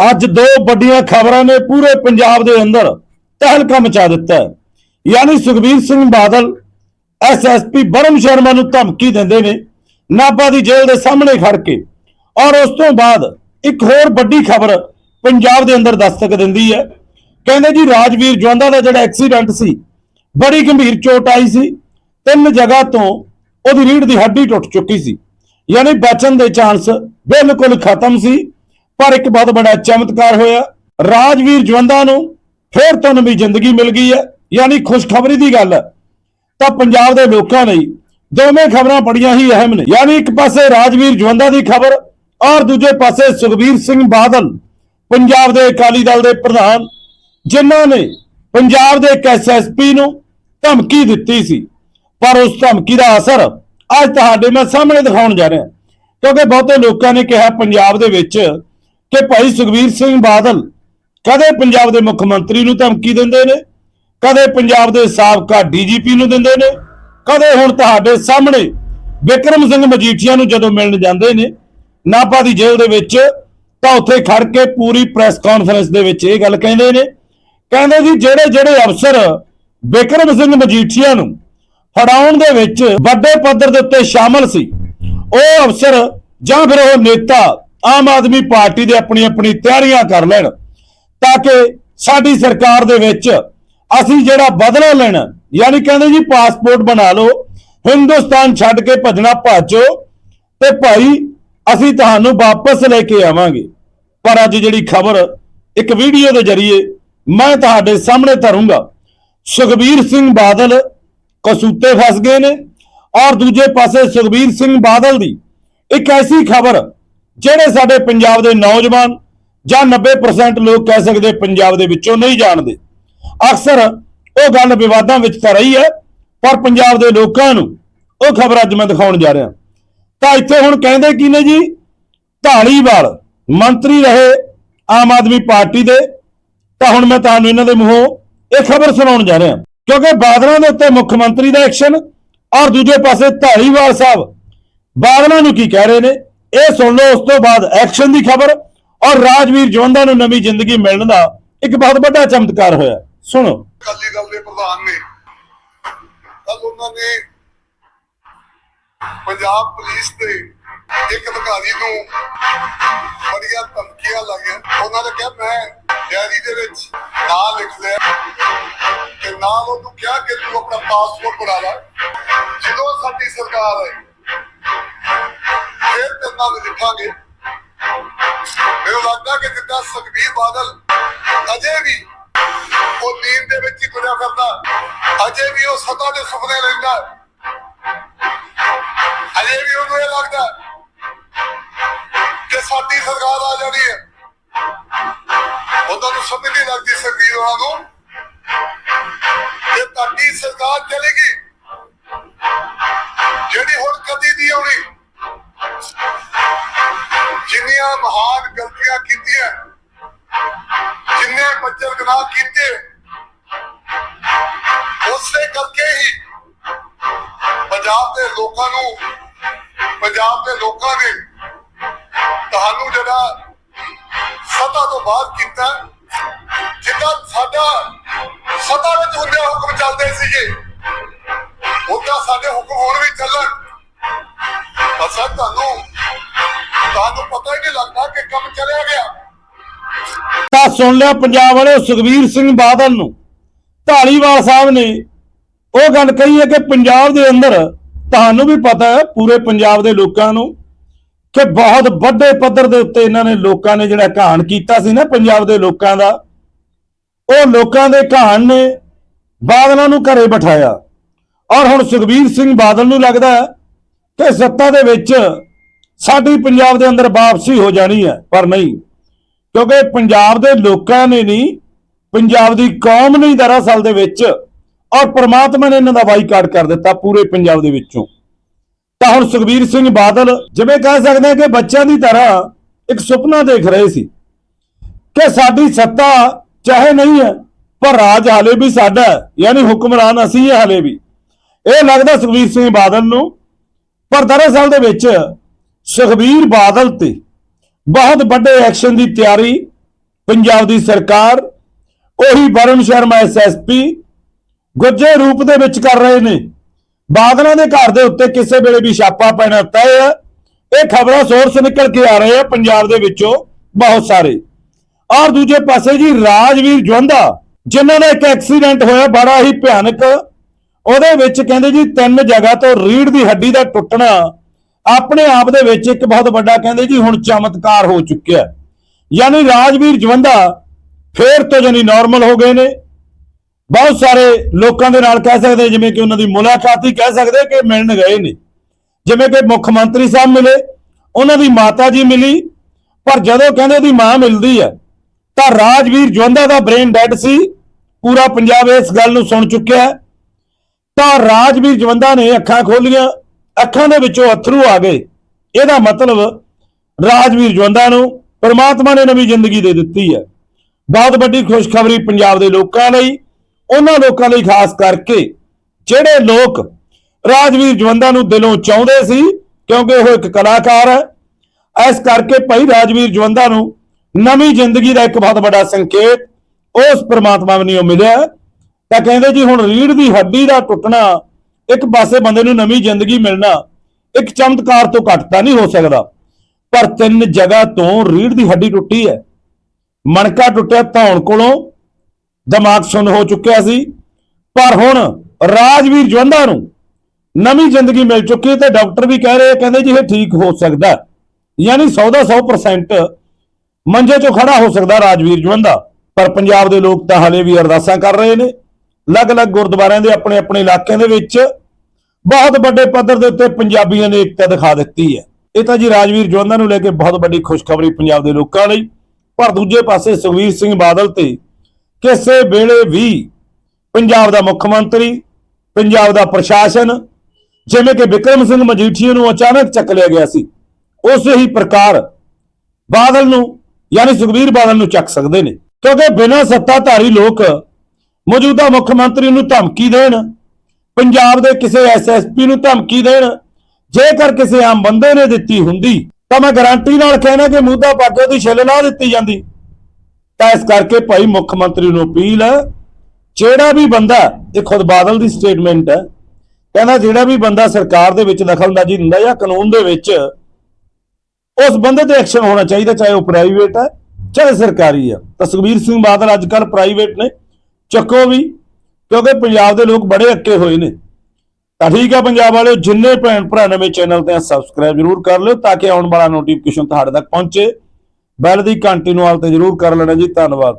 ਅੱਜ ਦੋ ਵੱਡੀਆਂ ਖਬਰਾਂ ਨੇ ਪੂਰੇ ਪੰਜਾਬ ਦੇ ਅੰਦਰ ਤਹਿਲਕਾ ਮਚਾ ਦਿੱਤਾ ਹੈ। ਯਾਨੀ ਸੁਖਬੀਰ ਸਿੰਘ ਬਾਦਲ ਐਸਐਸਪੀ ਬਰਮ ਸ਼ਰਮਾ ਨੂੰ ਧਮਕੀ ਦਿੰਦੇ ਨੇ, ਨਾਭਾ ਦੀ ਜੇਲ੍ਹ ਦੇ ਸਾਹਮਣੇ ਖੜ ਕੇ, ਔਰ ਉਸ ਤੋਂ ਬਾਅਦ ਇੱਕ ਹੋਰ ਵੱਡੀ ਖਬਰ ਪੰਜਾਬ ਦੇ ਅੰਦਰ ਦਸਤਕ ਦਿੰਦੀ ਹੈ। ਕਹਿੰਦੇ ਜੀ, ਰਾਜਵੀਰ ਜਵੰਦਾ ਦਾ ਜਿਹੜਾ ਐਕਸੀਡੈਂਟ ਸੀ, ਬੜੀ ਗੰਭੀਰ ਚੋਟ ਆਈ ਸੀ। ਤਿੰਨ ਜਗ੍ਹਾ ਤੋਂ ਉਹਦੀ ਰੀੜ੍ਹ ਦੀ ਹੱਡੀ ਟੁੱਟ ਚੁੱਕੀ ਸੀ। ਯਾਨੀ ਬਚਣ ਦੇ ਚਾਂਸ ਬਿਲਕੁਲ ਖਤਮ ਸੀ। ਪਰ ਇੱਕ ਬਹੁਤ ਬੜਾ ਚਮਤਕਾਰ ਹੋਇਆ। ਰਾਜਵੀਰ ਜਵੰਦਾ ਨੂੰ ਫੇਰ ਤੋਂ ਨਵੀਂ ਜ਼ਿੰਦਗੀ ਮਿਲ ਗਈ ਹੈ, ਯਾਨੀ ਖੁਸ਼ਖਬਰੀ ਦੀ ਗੱਲ। ਤਾਂ ਪੰਜਾਬ ਦੇ ਲੋਕਾਂ ਲਈ ਦੋਵੇਂ ਖਬਰਾਂ ਬੜੀਆਂ ਹੀ ਅਹਿਮ ਨੇ। ਯਾਨੀ ਇੱਕ ਪਾਸੇ ਰਾਜਵੀਰ ਜਵੰਦਾ ਦੀ ਖਬਰ ਔਰ ਦੂਜੇ ਪਾਸੇ ਸੁਖਬੀਰ ਸਿੰਘ ਬਾਦਲ, ਪੰਜਾਬ ਦੇ ਅਕਾਲੀ ਦਲ ਦੇ ਪ੍ਰਧਾਨ, ਜਿਨ੍ਹਾਂ ਨੇ ਪੰਜਾਬ ਦੇ ਇੱਕ ਐਸਐਸਪੀ ਨੂੰ ਧਮਕੀ ਦਿੱਤੀ ਸੀ। ਪਰ ਉਸ ਧਮਕੀ ਦਾ ਅਸਰ ਅੱਜ ਤੁਹਾਡੇ ਮੈਂ ਸਾਹਮਣੇ ਦਿਖਾਉਣ ਜਾ ਰਿਹਾ, ਕਿਉਂਕਿ ਬਹੁਤੇ ਲੋਕਾਂ ਨੇ ਕਿਹਾ, ਪੰਜਾਬ ਦੇ ਵਿੱਚ ਕਿ ਭਾਈ ਸੁਖਬੀਰ ਸਿੰਘ ਬਾਦਲ ਕਦੇ ਪੰਜਾਬ ਦੇ ਮੁੱਖ ਮੰਤਰੀ ਨੂੰ ਧਮਕੀ ਦਿੰਦੇ ਨੇ, ਕਦੇ ਪੰਜਾਬ ਦੇ ਸਾਬਕਾ ਡੀਜੀਪੀ ਨੂੰ ਦਿੰਦੇ ਨੇ, ਕਦੇ ਹੁਣ ਤੁਹਾਡੇ ਸਾਹਮਣੇ ਵਿਕਰਮ ਸਿੰਘ ਮਜੀਠੀਆ ਨੂੰ ਜਦੋਂ ਮਿਲਣ ਜਾਂਦੇ ਨੇ, ਨਾਭਾ ਦੀ ਜੇਲ੍ਹ ਦੇ ਵਿੱਚ ਤਾਂ ਉੱਥੇ ਖੜ ਕੇ ਪੂਰੀ ਪ੍ਰੈਸ ਕਾਨਫਰੰਸ ਦੇ ਵਿੱਚ ਇਹ ਗੱਲ ਕਹਿੰਦੇ ਨੇ, ਕਹਿੰਦੇ ਜੀ ਜਿਹੜੇ ਜਿਹੜੇ ਅਫਸਰ ਵਿਕਰਮ ਸਿੰਘ ਮਜੀਠੀਆ ਨੂੰ ਫੜਾਉਣ ਦੇ ਵਿੱਚ ਵੱਡੇ ਪੱਧਰ ਦੇ ਉੱਤੇ ਸ਼ਾਮਲ ਸੀ, ਉਹ ਅਫਸਰ ਜਾਂ ਫਿਰ ਉਹ ਨੇਤਾ ਆਮ ਆਦਮੀ ਪਾਰਟੀ ਦੇ ਆਪਣੀ ਆਪਣੀ ਤਿਆਰੀਆਂ ਕਰ ਲੈਣ ਤਾਂ ਕਿ ਸਾਡੀ ਸਰਕਾਰ ਦੇ ਵਿੱਚ ਅਸੀਂ ਜਿਹੜਾ ਬਦਲਾ ਲੈਣਾ, ਯਾਨੀ ਕਹਿੰਦੇ ਜੀ ਪਾਸਪੋਰਟ ਬਣਾ ਲਓ, ਹਿੰਦੁਸਤਾਨ ਛੱਡ ਕੇ ਭੱਜਣਾ ਭਾਜੋ ਤੇ ਭਾਈ ਅਸੀਂ ਤੁਹਾਨੂੰ ਵਾਪਸ ਲੈ ਕੇ ਆਵਾਂਗੇ। ਪਰ ਅੱਜ ਜਿਹੜੀ ਖਬਰ ਇੱਕ ਵੀਡੀਓ ਦੇ ਜ਼ਰੀਏ ਮੈਂ ਤੁਹਾਡੇ ਸਾਹਮਣੇ ਧਰੂੰਗਾ। ਸੁਖਬੀਰ ਸਿੰਘ ਬਾਦਲ ਕਸੂਤੇ ਫਸ ਗਏ ਨੇ ਔਰ ਦੂਜੇ ਪਾਸੇ ਸੁਖਬੀਰ ਸਿੰਘ ਬਾਦਲ ਦੀ ਇੱਕ ਐਸੀ ਖਬਰ ਜਿਹੜੇ ਸਾਡੇ ਪੰਜਾਬ ਦੇ ਨੌਜਵਾਨ ਜਾਂ 90% ਲੋਕ ਕਹਿ ਸਕਦੇ ਪੰਜਾਬ ਦੇ ਵਿੱਚੋਂ ਨਹੀਂ ਜਾਣਦੇ। ਅਕਸਰ ਉਹ ਗੱਲ ਵਿਵਾਦਾਂ ਵਿੱਚ ਤਾਂ ਰਹੀ ਹੈ, ਪਰ ਪੰਜਾਬ ਦੇ ਲੋਕਾਂ ਨੂੰ ਉਹ ਖਬਰ ਅੱਜ ਮੈਂ ਦਿਖਾਉਣ ਜਾ ਰਿਹਾ। ਤਾਂ ਇੱਥੇ ਹੁਣ ਕਹਿੰਦੇ ਕੀ ਨੇ ਜੀ? ਢਾਲੀਵਾਲ ਮੰਤਰੀ ਰਹੇ ਆਮ ਆਦਮੀ ਪਾਰਟੀ ਦੇ। ਤਾਂ ਹੁਣ ਮੈਂ ਤੁਹਾਨੂੰ ਇਹਨਾਂ ਦੇ ਮੂੰਹੋਂ ਇਹ ਖਬਰ ਸੁਣਾਉਣ ਜਾ ਰਿਹਾ। ਕਿਉਂਕਿ ਬਾਦਲਾਂ ਦੇ ਉੱਤੇ ਮੁੱਖ ਮੰਤਰੀ ਦਾ ਐਕਸ਼ਨ ਔਰ ਦੂਜੇ ਪਾਸੇ ਢਾਲੀਵਾਲ ਸਾਹਿਬ, ਬਾਦਲਾਂ ਨੂੰ ਕੀ ਕਹਿ ਰਹੇ ਨੇ? ਇਹ ਸੁਣ ਲਓ, ਉਸ ਤੋਂ ਬਾਅਦ ਐਕਸ਼ਨ ਦੀ ਖਬਰ ਔਰ ਰਾਜਵੀਰ ਜਵੰਦਾ ਨੂੰ ਨਵੀਂ ਜ਼ਿੰਦਗੀ ਮਿਲਣ ਦਾ ਇੱਕ ਬਹੁਤ ਵੱਡਾ ਚਮਤਕਾਰ ਹੋਇਆ। ਸੁਣੋ। ਅਕਾਲੀ ਦਲ ਦੇ ਪ੍ਰਧਾਨ ਨੇ ਕੱਲ ਉਹਨਾਂ ਨੇ ਪੰਜਾਬ ਪੁਲਿਸ ਦੇ ਇੱਕ ਅਧਿਕਾਰੀ ਨੂੰ ਬੜੀਆਂ ਧਮਕੀਆਂ ਲਾਈਆਂ। ਉਹਨਾਂ ਨੇ ਕਿਹਾ, ਮੈਂ ਡੈਰੀ ਦੇ ਵਿੱਚ ਨਾਂ ਲਿਖ ਲਿਆ ਤੇ ਨਾਲ ਉਹਨੂੰ ਕਿਹਾ ਕਿ ਤੂੰ ਆਪਣਾ ਪਾਸਪੋਰਟ ਬਣਾ ਲੈ। ਜਦੋਂ ਸਾਡੀ ਸਰਕਾਰ ਆਈ ਫਿਰ ਤੇ ਲਿਖਾਂਗੇ। ਮੈਨੂੰ ਲੱਗਦਾ ਕਿ ਜਿੱਦਾਂ ਸੁਖਬੀਰ ਬਾਦਲ। ਅਜੇ ਵੀ ਉਹ ਨੀਂਦ ਦੇ ਵਿੱਚ ਹੀ ਤੁਰਿਆ ਕਰਦਾ ਅਜੇ ਵੀ ਉਹ ਸਤਾ ਦੇ ਸੁਪਨੇ ਲੈਂਦਾ। ਅਜੇ ਵੀ ਉਹਨੂੰ ਇਹ ਲੱਗਦਾ ਕਿ ਸਾਡੀ ਸਰਕਾਰ ਆ ਜਾਣੀ ਹੈ। ਉਹਨਾਂ ਨੂੰ ਸਮਝ ਨਹੀਂ ਲੱਗਦੀ ਸਰਵੀਰ ਉਹਨਾਂ ਨੂੰ। ਕਿ ਤੁਹਾਡੀ ਸਰਕਾਰ ਚਲੇਗੀ ਜਿਹੜੀ ਹੁਣ ਕਦੀ ਨਹੀਂ ਆਉਣੀ ਜਿੰਨੀਆਂ ਮਹਾਨ ਗਲਤੀਆਂ ਕੀਤੀਆਂ, ਜਿੰਨੇ ਬੱਚਰ ਗੁਨਾਹ ਕੀਤੇ, ਉਸੇ ਕਰਕੇ ਹੀ ਪੰਜਾਬ ਦੇ ਲੋਕਾਂ ਨੂੰ, ਪੰਜਾਬ ਦੇ ਲੋਕਾਂ ਨੇ ਤੁਹਾਨੂੰ ਜਿਹੜਾ ਸਤਾ ਤੋਂ ਬਾਅਦ ਕੀਤਾ, ਜਿੱਦਾਂ ਸਾਡਾ ਸਤਾ ਵਿੱਚ ਹੁੰਦੇ ਹੁਕਮ ਚੱਲਦੇ ਸੀਗੇ ਉਹਦਾ ਸਾਡੇ ਹੁਕਮ ਹੁਣ ਵੀ ਚੱਲਣ। ਅਸਾਂ ਤੁਹਾਨੂੰ। ਤੁਹਾਨੂੰ ਪਤਾ ਹੀ ਨਹੀਂ ਲੱਗਦਾ ਕਿ ਕੰਮ ਚਲਿਆ ਗਿਆ। ਤਾਂ ਸੁਣ ਲਿਆ ਪੰਜਾਬ ਵਾਲੇ ਸੁਖਬੀਰ ਸਿੰਘ ਬਾਦਲ ਨੂੰ। ਢਾਲੀਵਾਲ ਸਾਹਿਬ ਨੇ ਉਹ ਗੱਲ ਕਹੀ ਹੈ ਕਿ ਪੰਜਾਬ ਦੇ ਅੰਦਰ ਤੁਹਾਨੂੰ ਵੀ ਪਤਾ ਹੈ, ਪੂਰੇ ਪੰਜਾਬ ਦੇ ਲੋਕਾਂ ਨੂੰ, ਕਿ ਬਹੁਤ ਵੱਡੇ ਪੱਧਰ ਦੇ ਉੱਤੇ ਇਹਨਾਂ ਨੇ ਲੋਕਾਂ ਨੇ ਜਿਹੜਾ ਕਹਾਣ ਕੀਤਾ ਸੀ ਨਾ ਪੰਜਾਬ ਦੇ ਲੋਕਾਂ ਦਾ, ਉਹ ਲੋਕਾਂ ਦੇ ਕਹਾਣ ਨੇ ਬਾਦਲਾਂ ਨੂੰ ਘਰੇ ਬਿਠਾਇਆ। ਔਰ ਹੁਣ ਸੁਖਬੀਰ ਸਿੰਘ ਬਾਦਲ ਨੂੰ ਲੱਗਦਾ ਹੈ ਕਿ ਸੱਤਾ ਦੇ ਵਿੱਚ ਸਾਡੀ ਪੰਜਾਬ ਦੇ ਅੰਦਰ ਵਾਪਸੀ ਹੋ ਜਾਣੀ ਹੈ, ਪਰ ਨਹੀਂ। ਕਿਉਂਕਿ ਪੰਜਾਬ ਦੇ ਲੋਕਾਂ ਨੇ ਨਹੀਂ, ਪੰਜਾਬ ਦੀ ਕੌਮ ਨੇ ਦਰਅਸਲ ਦੇ ਵਿੱਚ ਔਰ ਪ੍ਰਮਾਤਮਾ ਨੇ ਇਹਨਾਂ ਦਾ ਬਾਈਕਾਟ ਕਰ ਦਿੱਤਾ ਪੂਰੇ ਪੰਜਾਬ ਦੇ ਵਿੱਚੋਂ। ਤਾਂ ਹੁਣ ਸੁਖਬੀਰ ਸਿੰਘ ਬਾਦਲ ਜਿਵੇਂ ਕਹਿ ਸਕਦੇ ਹਾਂ ਕਿ ਬੱਚਿਆਂ ਦੀ ਤਰ੍ਹਾਂ ਇੱਕ ਸੁਪਨਾ ਦੇਖ ਰਹੇ ਸੀ ਕਿ ਸਾਡੀ ਸੱਤਾ ਚਾਹੇ ਨਹੀਂ ਹੈ, ਪਰ ਰਾਜ ਹਾਲੇ ਵੀ ਸਾਡਾ ਯਾਨੀ ਹੁਕਮਰਾਨ ਅਸੀਂ ਹੈ ਹਾਲੇ ਵੀ। ਇਹ ਲੱਗਦਾ ਸੁਖਬੀਰ ਸਿੰਘ ਬਾਦਲ ਨੂੰ ਪਰ ਦਰਅਸਲ ਦੇ ਵਿੱਚ ਸੁਖਬੀਰ ਬਾਦਲ ਤੇ ਬਹੁਤ ਵੱਡੇ ਐਕਸ਼ਨ ਦੀ ਤਿਆਰੀ ਪੰਜਾਬ ਦੀ ਸਰਕਾਰ, ਉਹੀ ਵਰੁਣ ਸ਼ਰਮਾ ਐਸਐਸਪੀ ਗੁੱਜੇ ਰੂਪ ਦੇ ਵਿੱਚ ਕਰ ਰਹੇ ਨੇ। ਬਾਦਲਾਂ ਦੇ ਘਰ ਦੇ ਉੱਤੇ ਕਿਸੇ ਵੇਲੇ ਵੀ ਛਾਪਾ ਪੈਣਾ ਤੈਅ ਹੈ। ਇਹ ਖਬਰਾਂ ਸੋਰਸ ਨਿਕਲ ਕੇ ਆ ਰਹੇ ਆ ਪੰਜਾਬ ਦੇ ਵਿੱਚੋਂ ਬਹੁਤ ਸਾਰੇ। ਔਰ ਦੂਜੇ ਪਾਸੇ ਜੀ ਰਾਜਵੀਰ ਜਵੰਦਾ ਜਿਨ੍ਹਾਂ ਦਾ ਇੱਕ ਐਕਸੀਡੈਂਟ ਹੋਇਆ, ਬੜਾ ਹੀ ਭਿਆਨਕ ਉਹਦੇ ਵਿੱਚ ਕਹਿੰਦੇ ਜੀ ਤਿੰਨ ਜਗ੍ਹਾ ਤੋਂ ਰੀੜ ਦੀ ਹੱਡੀ ਦਾ ਟੁੱਟਣਾ ਆਪਣੇ ਆਪ ਦੇ ਵਿੱਚ ਇੱਕ ਬਹੁਤ ਵੱਡਾ ਕਹਿੰਦੇ ਜੀ ਹੁਣ ਚਮਤਕਾਰ ਹੋ ਚੁੱਕਿਆ ਯਾਨੀ ਰਾਜਵੀਰ ਜਵੰਦਾ ਫੇਰ ਤੋਂ ਜਾਨੀ ਨਾਰਮਲ ਹੋ ਗਏ ਨੇ। ਬਹੁਤ ਸਾਰੇ ਲੋਕਾਂ ਦੇ ਨਾਲ ਕਹਿ ਸਕਦੇ ਜਿਵੇਂ ਕਿ ਉਹਨਾਂ ਦੀ ਮੁਲਾਕਾਤ ਹੀ ਕਹਿ ਸਕਦੇ ਕਿ ਮਿਲਣ ਗਏ ਨੇ। ਜਿਵੇਂ ਕਿ ਮੁੱਖ ਮੰਤਰੀ ਸਾਹਿਬ ਮਿਲੇ, ਉਹਨਾਂ ਦੀ ਮਾਤਾ ਜੀ ਮਿਲੀ, ਪਰ ਜਦੋਂ ਕਹਿੰਦੇ ਉਹਦੀ ਮਾਂ ਮਿਲਦੀ ਹੈ, ਤਾਂ ਰਾਜਵੀਰ ਜਵੰਦਾ ਦਾ ਬ੍ਰੇਨ ਡੈਡ ਸੀ। ਪੂਰਾ ਪੰਜਾਬ ਇਸ ਗੱਲ ਨੂੰ ਸੁਣ ਚੁੱਕਿਆ ਹੈ। ਤਾਂ ਰਾਜਵੀਰ ਜਵੰਦਾ ਨੇ ਅੱਖਾਂ ਖੋਲੀਆਂ, ਅੱਖਾਂ ਦੇ ਵਿੱਚੋਂ ਅਥਰੂ ਆ ਗਏ। ਇਹਦਾ ਮਤਲਬ ਰਾਜਵੀਰ ਜਵੰਦਾ ਨੂੰ ਪਰਮਾਤਮਾ ਨੇ ਨਵੀਂ ਜ਼ਿੰਦਗੀ ਦੇ ਦਿੱਤੀ ਹੈ। ਬਹੁਤ ਵੱਡੀ ਖੁਸ਼ਖਬਰੀ ਪੰਜਾਬ ਦੇ ਲੋਕਾਂ ਲਈ, ਉਹਨਾਂ ਲੋਕਾਂ ਲਈ ਖਾਸ ਕਰਕੇ ਜਿਹੜੇ ਲੋਕ ਰਾਜਵੀਰ ਜਵੰਦਾ ਨੂੰ ਦਿਲੋਂ ਚਾਹੁੰਦੇ ਸੀ, ਕਿਉਂਕਿ ਉਹ ਇੱਕ ਕਲਾਕਾਰ ਹੈ। ਇਸ ਕਰਕੇ ਭਾਈ ਰਾਜਵੀਰ ਜਵੰਦਾ ਨੂੰ ਨਵੀਂ ਜ਼ਿੰਦਗੀ ਦਾ ਇੱਕ ਬਹੁਤ ਵੱਡਾ ਸੰਕੇਤ ਉਸ ਪਰਮਾਤਮਾ ਵੱਲੋਂ ਮਿਲਿਆ। ਤਾਂ ਕਹਿੰਦੇ ਜੀ ਹੁਣ ਰੀੜ ਦੀ ਹੱਡੀ ਦਾ ਟੁੱਟਣਾ, ਇੱਕ ਪਾਸੇ ਬੰਦੇ ਨੂੰ ਨਵੀਂ ਜ਼ਿੰਦਗੀ ਮਿਲਣਾ, ਇੱਕ ਚਮਤਕਾਰ ਤੋਂ ਘੱਟ ਤਾਂ ਨਹੀਂ ਹੋ ਸਕਦਾ। ਪਰ ਤਿੰਨ ਜਗ੍ਹਾ ਤੋਂ ਰੀੜ ਦੀ ਹੱਡੀ ਟੁੱਟੀ ਹੈ। ਮਣਕਾ ਟੁੱਟਿਆ ਧੌਣ ਕੋਲੋਂ, ਦਿਮਾਗ ਸੁੰਨ ਹੋ ਚੁੱਕਿਆ ਸੀ। ਪਰ ਹੁਣ ਰਾਜਵੀਰ ਜਵੰਦਾ ਨੂੰ ਨਵੀਂ ਜ਼ਿੰਦਗੀ ਮਿਲ ਚੁੱਕੀ ਹੈ ਤੇ ਡਾਕਟਰ ਵੀ ਕਹਿ ਰਹੇ ਕਹਿੰਦੇ ਜੀ ਇਹ ਠੀਕ ਹੋ ਸਕਦਾ ਯਾਨੀ 100 ਦਾ 100% ਮੰਜੇ 'ਚੋਂ ਖੜਾ ਹੋ ਸਕਦਾ ਰਾਜਵੀਰ ਜਵੰਦਾ ਪਰ ਪੰਜਾਬ ਦੇ ਲੋਕ ਤਾਂ ਹਲੇ ਵੀ ਅਰਦਾਸਾਂ ਕਰ ਰਹੇ ਨੇ। ਅਲੱਗ-ਅਲੱਗ ਗੁਰਦੁਆਰਿਆਂ ਦੇ ਆਪਣੇ ਆਪਣੇ ਇਲਾਕਿਆਂ ਦੇ ਵਿੱਚ ਬਹੁਤ ਵੱਡੇ ਪੱਧਰ ਦੇ ਉੱਤੇ ਪੰਜਾਬੀਆਂ ਨੇ ਏਕਤਾ ਦਿਖਾ ਦਿੱਤੀ ਹੈ। ਇਹ ਤਾਂ ਜੀ ਰਾਜਵੀਰ ਜਵੰਦਾ ਨੂੰ ਲੈ ਕੇ ਬਹੁਤ ਵੱਡੀ ਖੁਸ਼ਖਬਰੀ ਪੰਜਾਬ ਦੇ ਲੋਕਾਂ ਲਈ। ਪਰ ਦੂਜੇ ਪਾਸੇ ਸੁਖਵੀਰ ਸਿੰਘ ਬਾਦਲ ਤੇ ਕਿਸੇ ਵੇਲੇ ਵੀ ਪੰਜਾਬ ਦਾ ਮੁੱਖ ਮੰਤਰੀ, ਪੰਜਾਬ ਦਾ ਪ੍ਰਸ਼ਾਸਨ, ਜਿਵੇਂ ਕਿ ਵਿਕਰਮ ਸਿੰਘ ਮਜੀਠੀਆ ਨੂੰ ਅਚਾਨਕ ਚੱਕ ਲਿਆ ਗਿਆ ਸੀ, ਉਸੇ ਹੀ ਪ੍ਰਕਾਰ ਬਾਦਲ ਨੂੰ, ਯਾਨੀ ਸੁਖਬੀਰ ਬਾਦਲ ਨੂੰ ਚੱਕ ਸਕਦੇ ਨੇ। ਕਿਉਂਕਿ ਬਿਨਾਂ ਸੱਤਾਧਾਰੀ ਲੋਕ ਮੌਜੂਦਾ ਮੁੱਖ ਮੰਤਰੀ ਨੂੰ ਧਮਕੀ ਦੇਣ, ਪੰਜਾਬ ਦੇ ਕਿਸੇ ਐਸਐਸਪੀ ਨੂੰ ਧਮਕੀ ਦੇਣ, ਜੇਕਰ ਕਿਸੇ ਆਮ ਬੰਦੇ ਨੇ ਦਿੱਤੀ ਹੁੰਦੀ, ਤਾਂ ਮੈਂ ਗਾਰੰਟੀ ਨਾਲ ਕਹਿਣਾ ਕਿ ਮੁੱਦਾ ਪਾ ਕੇ ਉਹਦੀ ਛਿੱਲ ਲਾ ਦਿੱਤੀ ਜਾਂਦੀ। ਤਾਂ ਇਸ ਕਰਕੇ ਭਾਈ ਮੁੱਖ ਮੰਤਰੀ ਨੂੰ ਅਪੀਲ ਹੈ, ਜਿਹੜਾ ਵੀ ਬੰਦਾ, ਇਹ ਖੁਦ ਬਾਦਲ ਦੀ ਸਟੇਟਮੈਂਟ ਹੈ, ਕਹਿੰਦਾ ਜਿਹੜਾ ਵੀ ਬੰਦਾ ਸਰਕਾਰ ਦੇ ਵਿੱਚ ਦਖਲਅੰਦਾਜ਼ੀ ਦਿੰਦਾ ਜਾਂ ਕਾਨੂੰਨ ਦੇ ਵਿੱਚ, ਉਸ ਬੰਦੇ ਤੇ ਐਕਸ਼ਨ ਹੋਣਾ ਚਾਹੀਦਾ, ਚਾਹੇ ਉਹ ਪ੍ਰਾਈਵੇਟ ਹੈ, ਚਾਹੇ ਸਰਕਾਰੀ ਹੈ। ਤਾਂ ਸੁਖਬੀਰ ਸਿੰਘ ਬਾਦਲ ਅੱਜ ਕੱਲ ਪ੍ਰਾਈਵੇਟ ਨੇ। ਚੱਕੋ ਵੀ, ਕਿਉਂਕਿ ਪੰਜਾਬ ਦੇ ਲੋਕ ਬੜੇ ਅੱਕੇ ਹੋਏ ਨੇ। ਤਾਂ ਠੀਕ ਹੈ ਪੰਜਾਬ ਵਾਲਿਓ, ਜਿੰਨੇ ਭੈਣ ਭਰਾ ਨਵੇਂ ਚੈਨਲ ਤੇ ਸਬਸਕ੍ਰਾਈਬ ਜਰੂਰ ਕਰ ਲਿਓ ਤਾਂ ਕਿ ਆਉਣ ਵਾਲਾ ਨੋਟੀਫਿਕੇਸ਼ਨ ਤੁਹਾਡੇ ਤੱਕ ਪਹੁੰਚੇ। ਬੈਲ ਦੀ ਘੰਟੀ ਨੂੰ ਆਲ ਤੇ ਜਰੂਰ ਕਰ ਲੈਣਾ ਜੀ, ਧੰਨਵਾਦ।